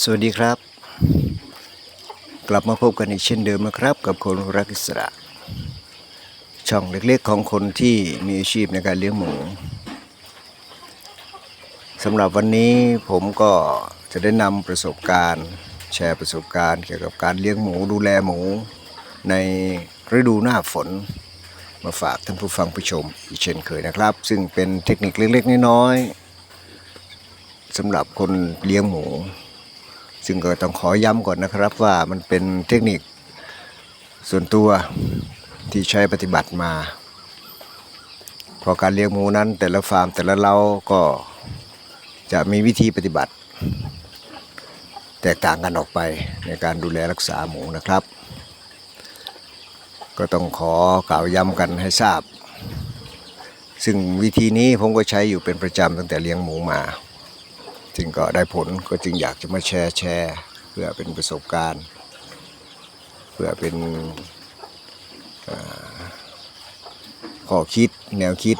สวัสดีครับ กลับมาพบกันอีกเช่นเดิมนะครับ กับคนรักอิสระ ช่องเล็กๆของคนที่มีอาชีพในการเลี้ยงหมูสำหรับวันนี้ผมก็จะได้นำประสบการณ์ แชร์ประสบการณ์เกี่ยวกับการเลี้ยงหมูดูแลหมู ในฤดูหน้าฝน มาฝากท่านผู้ฟังผู้ชมอีกเช่นเคยนะครับ ซึ่งเป็นเทคนิคเล็กๆน้อยๆสำหรับคนเลี้ยงหมู ซึ่งก็ต้องขอย้ำก่อนนะครับว่ามันเป็นเทคนิคส่วนตัวที่ใช้ปฏิบัติมาเพราะการเลี้ยงหมูนั้น แต่ละฟาร์มแต่ละเล้าก็จะมีวิธีปฏิบัติ แตกต่างกันออกไปในการดูแลรักษาหมูนะครับ ก็ต้องขอกล่าวย้ำกันให้ทราบ ซึ่งวิธีนี้ผมก็ใช้อยู่เป็นประจำตั้งแต่เลี้ยงหมูมา จึงก็ได้ผลก็จึงอยากจะมาแชร์แชร์ เพื่อเป็นประสบการณ์ เพื่อเป็นก่อข้อคิดแนวคิด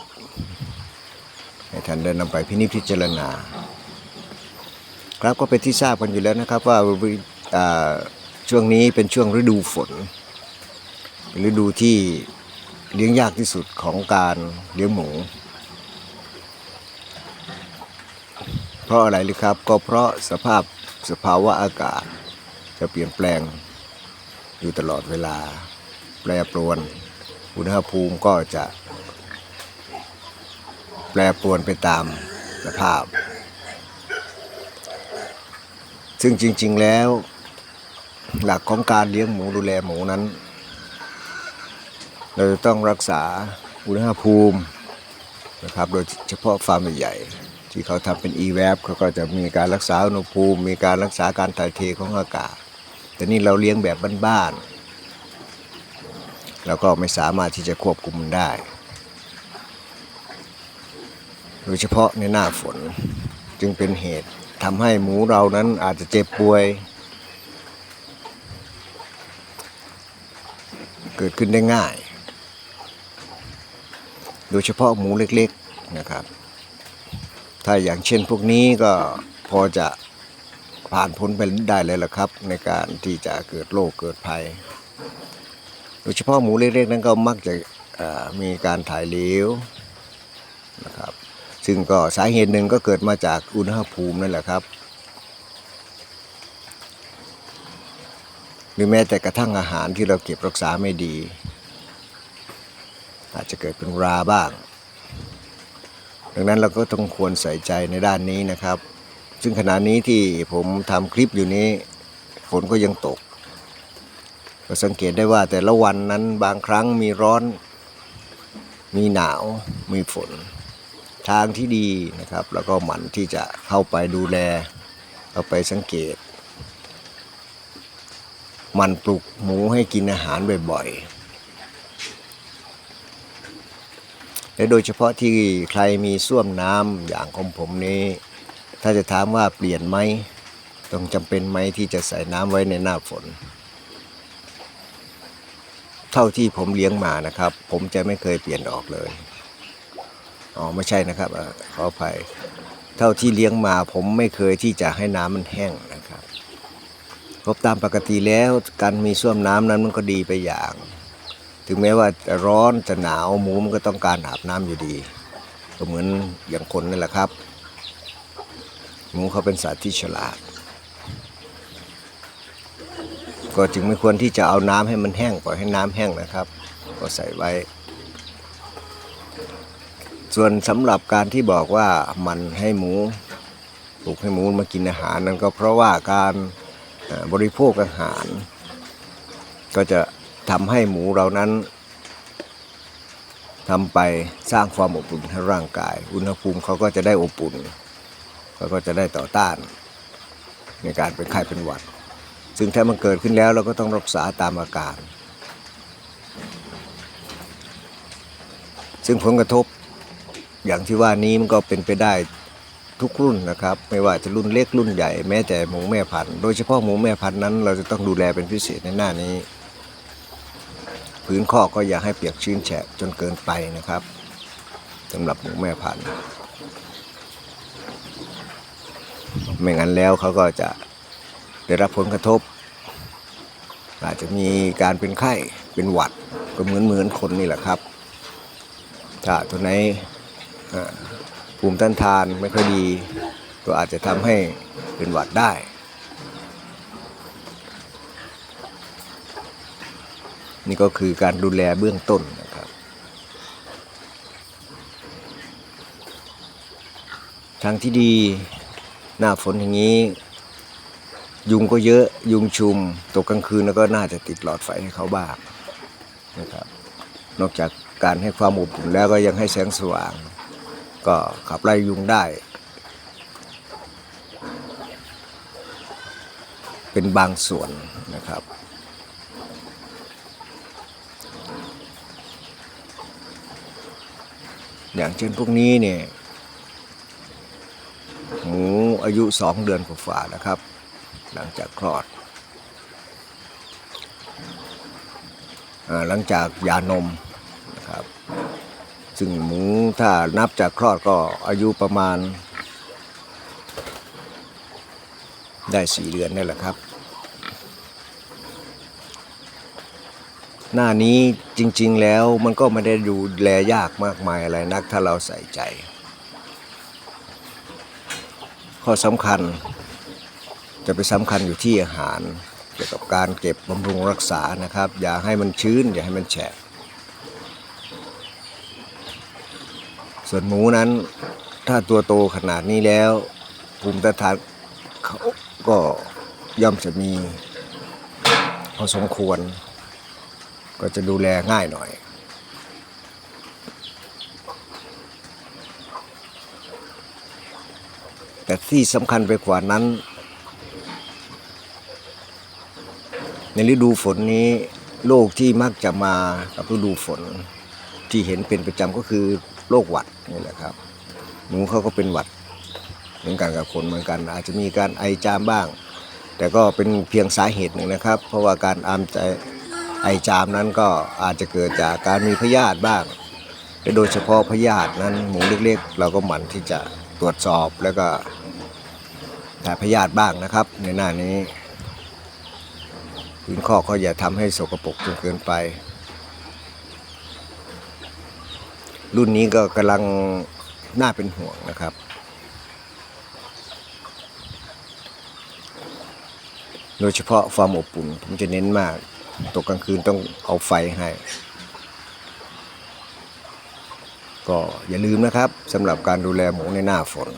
ให้ท่านได้นำไปพินิจพิจารณา ครับก็เป็นที่ทราบกันอยู่แล้วนะครับว่าช่วงนี้เป็นช่วงฤดูฝนฤดูที่เลี้ยงยากที่สุดของการเลี้ยงหมู เพ ราะอะไรหรือครับ ก็เพราะสภาพสภาวะอากาศ จะเปลี่ยนแปลงอยู่ตลอดเวลา แปรปรวน อุณหภูมิก็จะ แปรปรวนไปตามสภาพ ซึ่งจริง ๆแล้ว หลักของการเลี้ยงหมูดูแลหมูนั้น เราจะต้องรักษาอุณหภูมินะครับ โดยเฉพาะฟาร์มใหญ่ ที่เขาทำเป็น e-web เขาก็จะมีการรักษาอุณหภูมิ มีการรักษาการถ่ายเทของอากาศ แต่นี่เราเลี้ยงแบบบ้านๆเราก็ไม่สามารถที่จะควบคุมมันได้ โดยเฉพาะในหน้าฝนจึงเป็นเหตุทำให้หมูเรานั้นอาจจะเจ็บป่วย เกิดขึ้นได้ง่าย โดยเฉพาะหมูเล็กๆนะครับ ถ้าอย่างเช่นพวกนี้ก็พอจะผ่านพ้นไปได้เลยล่ะครับ ในการที่จะเกิดโรคเกิดภัย โดยเฉพาะหมูเล็กๆนั้นก็มักจะมีการถ่ายเหลวนะครับซึ่งก็สาเหตุหนึ่งก็เกิดมาจากอุณหภูมินั่นแหละครับ หรือแม้แต่กระทั่งอาหารที่เราเก็บรักษาไม่ดี อาจจะเกิดเป็นราบ้าง ดังนั้นเราก็ต้องควรใส่ใจในด้านนี้นะครับ ซึ่งขณะนี้ที่ผมทำคลิปอยู่นี้ฝนก็ยังตก ก็สังเกตได้ว่าแต่ละวันนั้นบางครั้งมีร้อน มีหนาว มีฝน ทางที่ดีนะครับ แล้วก็หมั่นที่จะเข้าไปดูแลเข้าไปสังเกต มันปลุกหมูให้กินอาหารบ่อยๆ และโดยเฉพาะที่ใครมีส้วมน้ำอย่างของผมนี้ ถ้าจะถามว่าเปลี่ยนไหมต้องจำเป็นไหมที่จะใส่น้ำไว้ในหน้าฝน เท่าที่ผมเลี้ยงมานะครับ ผมจะไม่เคยเปลี่ยนออกเลยอ๋อไม่ใช่นะครับขออภัยเท่าที่เลี้ยงมาผมไม่เคยที่จะให้น้ำมันแห้งนะครับพบตามปกติแล้วการมีส้วมน้ำนั้นมันก็ดีไปอย่าง ถึงแม้ว่าจะร้อนจะหนาวหมูมันก็ต้องการอาบน้ำอยู่ดี ก็เหมือนอย่างคนนั่นแหละครับ หมูเขาเป็นสัตว์ที่ฉลาด ก็จึงไม่ควรที่จะเอาน้ำให้มันแห้งปล่อยให้น้ำแห้งนะครับ ก็ใส่ไว้ ส่วนสำหรับการที่บอกว่ามันให้หมูปลูกให้หมูมากินอาหารนั้นก็เพราะว่าการบริโภคอาหาร ก็จะ ทำให้หมูเรานั้นทำไปสร้างความอบอุ่นให้ร่างกาย อุณหภูมิเขาก็จะได้อบอุ่นเขาก็จะได้ต่อต้าน ในการเป็นไข้เป็นหวัด ซึ่งถ้ามันเกิดขึ้นแล้วเราก็ต้องรักษาตามอาการ ซึ่งผลกระทบอย่างที่ว่านี้มันก็เป็นไปได้ทุกรุ่นนะครับ ไม่ว่าจะรุ่นเล็กรุ่นใหญ่แม้แต่หมูแม่พันธุ์โดยเฉพาะหมูแม่พันธุ์นั้น เราจะต้องดูแลเป็นพิเศษในหน้านี้ พื้นคอก็อย่าให้เปียกชื้นแฉะจนเกินไปนะครับสำหรับหมูแม่พันธุ์ไม่งั้นแล้วเขาก็จะได้รับผลกระทบ อาจจะมีการเป็นไข้เป็นหวัดก็เหมือนเหมือนคนนี่แหละครับ ถ้าตัวไหนภูมิต้านทานไม่ค่อยดี ก็อาจจะทำให้เป็นหวัดได้ นี่ก็คือการดูแลเบื้องต้นนะครับ ทางที่ดีหน้าฝนอย่างนี้ ยุงก็เยอะยุงชุมตกกลางคืนแล้วก็น่าจะติดหลอดไฟให้เขาบ้างนะครับ นอกจากการให้ความอบอุ่นแล้วก็ยังให้แสงสว่าง ก็ขับไล่ยุงได้ เป็นบางส่วนนะครับ อย่างเช่นพวกนี้เนี่ยหมูอายุสองเดือนกว่าๆนะครับ หลังจากคลอดอหลังจากยานมนะครับซึ่งหมูถ้านับจากคลอดก็อายุประมาณได้สี่เดือนนี่แหละครับ หน้านี้จริงๆแล้วมันก็ไม่ได้ดูแลยากมากมายอะไรนักถ้าเราใส่ใจ ข้อสำคัญจะไปสำคัญอยู่ที่อาหาร เกี่ยวกับการเก็บบำรุงรักษานะครับ อย่าให้มันชื้น อย่าให้มันแฉะส่วนหมูนั้นถ้าตัวโตขนาดนี้แล้ว ภูมิต้านทานเขาก็ย่อมจะมีพอสมควร ก็จะดูแลง่ายหน่อย แต่ที่สำคัญไปกว่านั้น ในฤดูฝนนี้โรคที่มักจะมากับฤดูฝนที่เห็นเป็นประจำก็คือโรคหวัดนี่แหละครับ หนูเขาก็เป็นหวัดเหมือนกันกับคนเหมือนกัน อาจจะมีการไอจามบ้าง แต่ก็เป็นเพียงสาเหตุหนึ่งนะครับ เพราะว่าการอามใจ ไอจามนั้นก็อาจจะเกิดจากการมีพยาธิบ้างและโดยเฉพาะพยาธินั้นหมูเล็กๆ เราก็หมั่นที่จะตรวจสอบแล้วก็ถ่ายพยาธิบ้างนะครับ ในหน้านี้พื้นข้อก็อย่าทำให้สกปรกจนเกินไป รุ่นนี้ก็กำลังน่าเป็นห่วงนะครับโดยเฉพาะความอบอุ่นผมจะเน้นมาก ตกกลางคืนต้องเอาไฟให้ ก็อย่าลืมนะครับสำหรับการดูแลหมูในหน้าฝน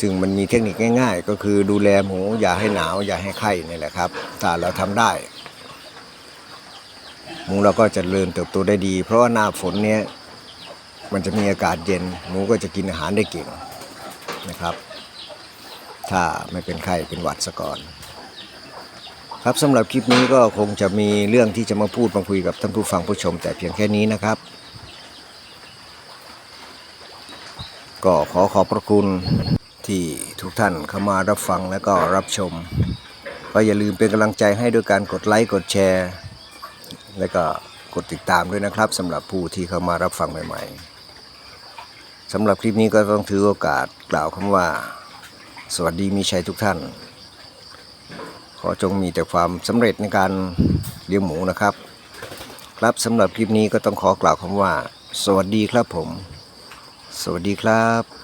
ซึ่งมันมีเทคนิคง่าย ๆ ก็คือดูแลหมูอย่าให้หนาวอย่าให้ไข้นี่แหละครับถ้าเราทำได้ หมูเราก็จะเริญเติบโตได้ดี เพราะว่าหน้าฝนเนี้ยมันจะมีอากาศเย็น หมูก็จะกินอาหารได้เก่งนะครับ ถ้าไม่เป็นไข้เป็นหวัดซะก่อน ครับสำหรับคลิปนี้ก็คงจะมีเรื่องที่จะมาพูดมาคุยกับท่านผู้ฟังผู้ชม แต่เพียงแค่นี้นะครับ ก็ขอขอบพระคุณที่ทุกท่านเข้ามารับฟังและก็รับชม ก็อย่าลืมเป็นกำลังใจให้ด้วยการกดไลค์กดแชร์ และก็กดติดตามด้วยนะครับสำหรับผู้ที่เข้ามารับฟังใหม่ ๆสำหรับคลิปนี้ก็ต้องถือโอกาสกล่าวคำว่า สวัสดีมีชัยทุกท่าน ขอจงมีแต่ความสำเร็จในการเลี้ยงหมูนะครับ ครับสำหรับคลิปนี้ก็ต้องขอกล่าวคำว่า สวัสดีครับผม สวัสดีครับ